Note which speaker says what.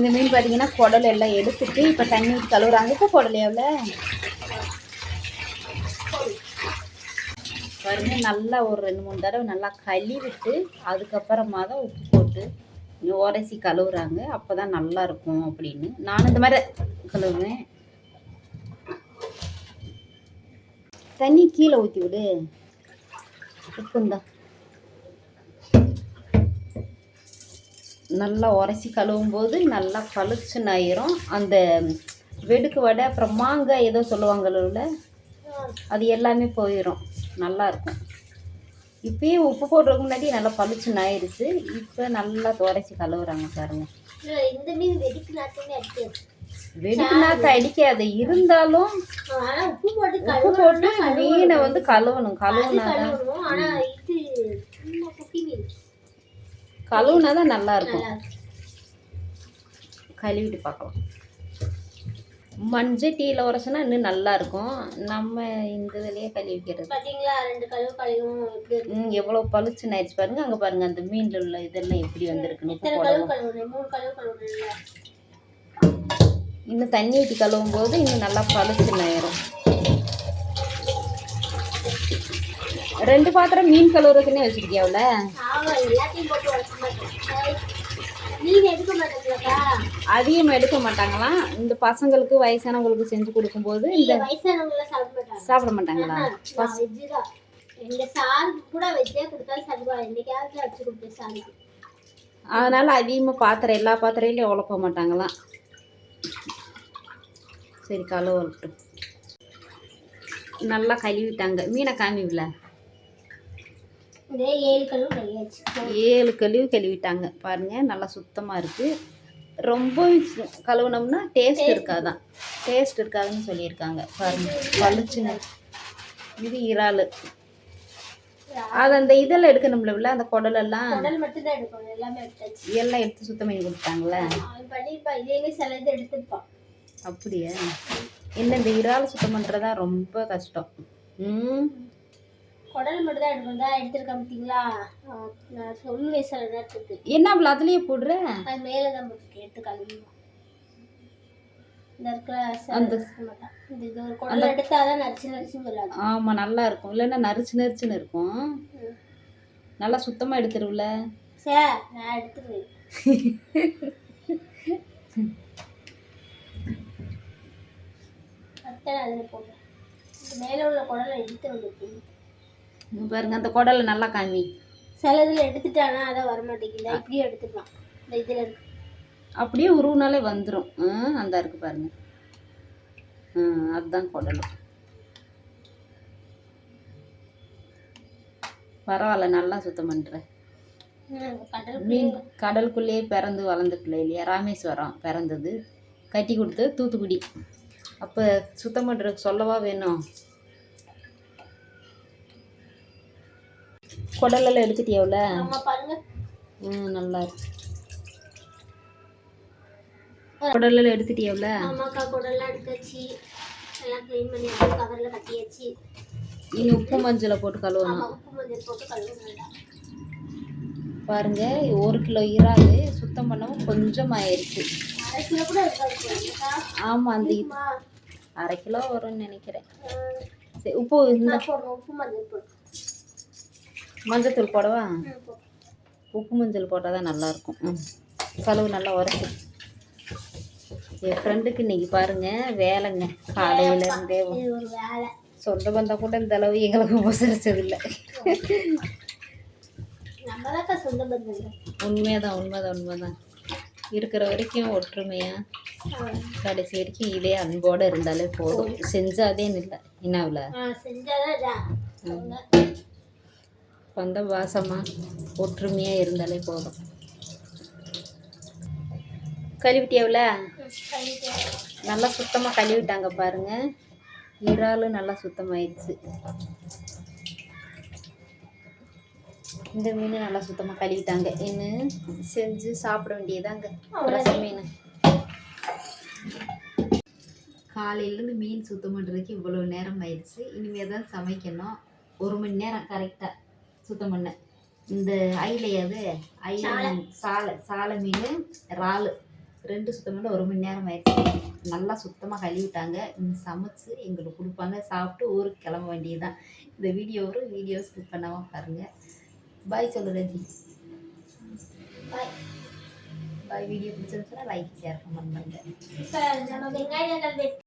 Speaker 1: இந்த மீன் பார்த்தீங்கன்னா குடல் எல்லாம் எடுத்துட்டு இப்போ தண்ணி கழுவுறாங்க. இப்போ குடல் எவ்வளோ பாருங்க நல்லா ஒரு ரெண்டு மூணு தடவை நல்லா கழுவிட்டு அதுக்கப்புறமா தான் உப்பு போட்டு உரசி கழுவுறாங்க. அப்போ தான் நல்லா இருக்கும் அப்படின்னு. நானும் இந்த மாதிரி கழுவுவேன். தண்ணி கீழே ஊற்றி விடு உப்புந்தான் நல்லா உரசி கழுவும் போது நல்லா பளிச்சுன்னு ஆயிரும் அந்த வெடுக்கு வடை அப்புறம் மாங்காய் ஏதோ சொல்லுவாங்கல்ல அது எல்லாமே போயிடும் நல்லா இருக்கும். இப்பயே உப்பு போடுறதுக்கு முன்னாடி நல்லா பளிச்சுன்னு ஆயிடுச்சு இப்போ நல்லா துரைச்சி கழுவுறாங்க பாருங்க.
Speaker 2: இந்த மீன் வெடிக்கு அடிக்காது.
Speaker 1: வெடுக்கு நாக்கு அடிக்காது. இருந்தாலும்
Speaker 2: ஆனா உப்பு போட்டு
Speaker 1: உப்பு போட்டு மீனை வந்து கழுவணும். கழுவுனா
Speaker 2: கழுவணும் ஆனா இது சும்மா குட்டி மீன்
Speaker 1: கழுவுனா தான் நல்லா இருக்கும். கழுவிட்டு பார்க்கலாம். மஞ்சள் டீயில் உரசுனா இன்னும் நல்லா இருக்கும் நம்ம இந்த இதுலயே கழுவிக்கிறது
Speaker 2: பாத்தீங்களா? ரெண்டு கழுவு கழுவும்
Speaker 1: எவ்வளோ பளிச்சுன்னு ஆயிடுச்சு பாருங்க. அங்கே பாருங்க அந்த மீனில் உள்ள இதெல்லாம் எப்படி வந்திருக்குன்னு
Speaker 2: கழுவுறேன்
Speaker 1: இன்னும் தண்ணி ஊற்றி கழுவும் போது இன்னும் நல்லா பளிச்சுன்னு ஆயிரும். ரெண்டு பாத்திரம் மீன் கழுவுறதுக்குன்னே வச்சுருக்கியாவில்
Speaker 2: ஆமா எல்லாத்தையும் போட்டு உடச்ச மாட்டேன் மீன் எடுக்க
Speaker 1: மாட்டாங்களாம் இந்த பசங்களுக்கு வயசானவங்களுக்கு செஞ்சு கொடுக்கும்போது இந்த
Speaker 2: வயசானவங்க சாப்பிட மாட்டாங்க.
Speaker 1: சாப்பிட மாட்டாங்களா?
Speaker 2: வெஜ்ஜு தான் எங்க சாருக்கு கூட வெஜ்ஜே கொடுத்தாலும் சாப்பிடுவாங்க என்னைக்காவது வச்சு கொடுப்பேன் சாருக்கு
Speaker 1: அதனால் அதிகமாக பாத்திரம் எல்லா பாத்திரையிலையும் உழப்ப மாட்டாங்களாம் சரி கழுவட்டும் நல்லா கழுவிட்டாங்க. மீனை காமிவில
Speaker 2: இதே ஏழு கழுவு கழியாச்சு
Speaker 1: ஏழு கழுவி கழுவிட்டாங்க. பாருங்க நல்லா சுத்தமாக இருக்குது ரொம்ப கழுவுனோம்னா டேஸ்ட் இருக்காதான். டேஸ்ட் இருக்காதுன்னு சொல்லியிருக்காங்க. பாருங்க பளிச்சுன்னு இது இறால். அது அந்த இதெல்லாம் எடுக்கணும்ல அந்த குடலெல்லாம்?
Speaker 2: உடல் மட்டும் தான் எடுக்கணும். எல்லாமே எடுத்தாச்சு.
Speaker 1: எல்லாம் எடுத்து சுத்தம் பண்ணி கொடுத்தாங்களே
Speaker 2: இதே எடுத்துருப்பான்
Speaker 1: அப்படியா? என்ன இந்த இறால் சுத்தம் பண்ணுறதா ரொம்ப கஷ்டம். ம்?
Speaker 2: குடல் மட்டும் தான் எடுக்கணும் தான் எடுத்துருக்கேன் பார்த்தீங்களா நான் சொல்லுவேன் சில நேரத்துக்கு.
Speaker 1: என்ன அவள் அதுலேயே போடுற?
Speaker 2: அது மேலே தான் போட்டுருக்கேன் எடுத்து கழுவிடுவோம் இந்த இருக்கிற
Speaker 1: அந்த-
Speaker 2: இது ஒரு குடல் எடுத்தாதான் நரிச்சு நரிச்சுன்னு சொல்லாது.
Speaker 1: ஆமாம் நல்லா இருக்கும். இல்லைன்னா நரிச்சு நரிச்சுன்னு இருக்கும். நல்லா சுத்தமாக எடுத்துருவில
Speaker 2: சார் நான் எடுத்துருவேன். அதில் இந்த மேலே உள்ள குடலை எடுத்து வந்துருக்கு
Speaker 1: இங்க பாருங்க அந்த குடலை நல்லா காமி
Speaker 2: சில இதில் எடுத்துட்டானா அதான் வரமாட்டேங்குது. இப்படியே எடுத்துக்கலாம் இந்த இதில் இருக்கு.
Speaker 1: அப்படியே உருவுனாலே வந்துடும் அந்த இருக்கு பாருங்க. அதுதான் குடல் பரவாயில்ல நல்லா சுத்தம் பண்ணுறேன் மீன் கடலுக்குள்ளேயே பிறந்து வளர்ந்துக்கல இல்லையா? ராமேஸ்வரம் பிறந்தது. கட்டி கொடுத்து தூத்துக்குடி. அப்போ சுத்தம் பண்ணுறதுக்கு சொல்லவா வேணும்? குடலெல்லாம் எடுத்துட்டியாவில் ம் நல்லா இருக்கு. குடலெல்லாம் எடுத்துட்டியாவில்
Speaker 2: ஆமாக்கா குடல்லாம் எடுத்தாச்சு. எல்லாம் க்ளீன் பண்ணி கவரில் கட்டியாச்சு.
Speaker 1: இனி உப்பு மஞ்சளை போட்டு கழுவணும்.
Speaker 2: ஆமா உப்பு மஞ்சள் போட்டு கழுவுங்க
Speaker 1: பாருங்க ஒரு கிலோ இறால் சுத்தம் பண்ணவும் கொஞ்சம் ஆயிடுச்சு. ஆமாம் அந்த அரை கிலோ வரும்னு நினைக்கிறேன். சரி உப்பு
Speaker 2: உப்பு மஞ்சள் போட்டு
Speaker 1: மஞ்சத்தூள் போடவா. உப்பு மஞ்சள் போட்டால் தான் நல்லாயிருக்கும். கழுவு நல்லா உரைச்சி. என் ஃப்ரெண்டுக்கு இன்னைக்கு பாருங்க வேலைங்க. காலையிலேருந்தே சொந்த பந்தம் கூட இந்த அளவு எங்களுக்கு உபசரிச்சதில்லை. உண்மைதான் உண்மைதான் உண்மைதான். இருக்கிற வரைக்கும் ஒற்றுமையாக கடைசி வரைக்கும் இதே அன்போடு இருந்தாலே போதும். செஞ்சாதே இல்லை. என்னாவில். சொந்த வாசமாக ஒற்றுமையாக இருந்தாலே போதும். கழுவிட்டியாவில்? நல்லா சுத்தமாக கழுவிட்டாங்க பாருங்க. இறாலு நல்லா சுத்தமாயிடுச்சு இந்த மீன் நல்லா சுத்தமாக கழுவிட்டாங்க. இன்னும் செஞ்சு சாப்பிட வேண்டியதாங்க. ரச மீன். காலையிலேருந்து மீன் சுத்தம் பண்ணுறதுக்கு இவ்வளோ நேரம் ஆயிடுச்சு இனிமேல் தான் சமைக்கணும். ஒரு மணி நேரம் கரெக்டாக சுத்தம் பண்ண இந்த ஐலையாது ஐல சாலை. சாலை மீன் இறால். ரெண்டு சுத்தம் பண்ண ஒரு மணி நேரம் ஆயிடுச்சு. நல்லா சுத்தமாக கழுவிட்டாங்க. சமைச்சு எங்களுக்கு கொடுப்பாங்க. சாப்பிட்டு ஊருக்கு கிளம்ப வேண்டியதுதான். இந்த வீடியோ வரும் வீடியோ ஸ்கிப் பண்ணாமல் பாருங்கள் பாய் சொல்லு ரஜி.
Speaker 2: பாய்
Speaker 1: பாய் வீடியோ பிடிச்சிருந்துச்சுன்னா லைக் ஷேர் கமெண்ட் பண்ணுங்கள்